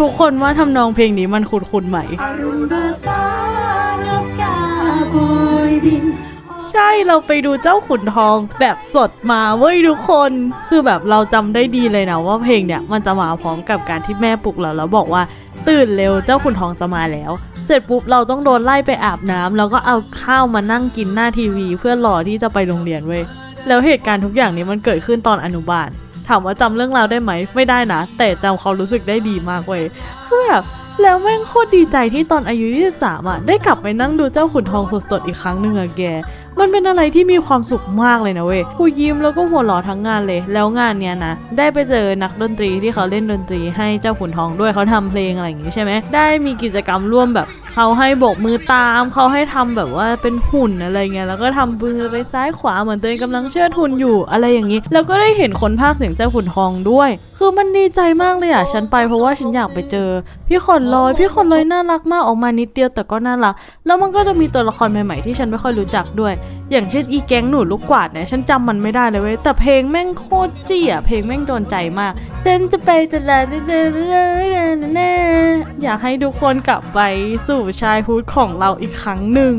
ทุกคนว่าทำนองเพลงนี้มันคุ้นคุ้นกกาโบยบินใช่เราไปดูเจ้าขุนทองแบบสดมาเว้ยทุกคน คือแบบเราจำได้ดีเลยนะว่าเพลงเนี่ยมันจะมาพร้อมกับการที่แม่ปลุกเราแล้วบอกว่า ตื่นเร็วเจ้าขุนทองจะมาแล้ว เสร็จปุ๊บเราต้องโดนไล่ไปอาบน้ำแล้วก็เอาข้าวมานั่งกินหน้าทีวี เพื่อรอที่จะไปโรงเรียนเว้ยแล้วเหตุการณ์ทุกอย่างนี้มันเกิดขึ้นตอนอนุบาล ถามว่าจำเรื่องราวได้ไหม ไม่ได้นะ แต่จำความรู้สึกได้ดีมากเว้ยคือแบบแล้วแม่งโคตรดีใจที่ตอนอายุ 23อะได้กลับไปนั่งดูเจ้าขุนทองสดๆอีกครั้งหนึ่งอะแก มันเป็นอะไรที่มีความสุขมากเลยนะเว้ยกูยิ้มแล้วก็หัวเราะทั้งงานเลย แล้วงานเนี้ยนะ ได้ไปเจอนักดนตรีที่เขาเล่นดนตรีให้เจ้าขุนทองด้วยเขาทำเพลงอะไรอย่างงี้ใช่ไหมได้มีกิจกรรมร่วมแบบ เขาให้โบกมือตามเขาให้ทำแบบว่าเป็นหุ่นอะไรเงี้ยแล้วก็ทำมือไปซ้ายขวาเหมือนตัวเองกำลังเชิดหุ่นอยู่อะไรอย่างนี้ แล้วก็ได้เห็นคนภาคเสียงเจ้าขุนทองด้วย คือมันดีใจมากเลยอะฉันไปเพราะว่าฉันอยากไปเจอ พี่ขอนลอย พี่ขอนลอยน่ารักมากออกมานิดเดียวแต่ก็น่ารัก แล้วมันก็จะมีตัวละครใหม่ๆที่ฉันไม่ค่อยรู้จักด้วยอย่างเช่นอีแก๊งหนูลูกกวาดเนี่ยฉันจำมันไม่ได้เลยเว้ยแต่เพลงแม่งโคตรจี้อะเพลงแม่งโดนใจมากฉันจะไปตลาดเดินๆอยากให้ทุกคนกลับไปสู่ชายฮูดของเราอีกครั้งหนึ่ง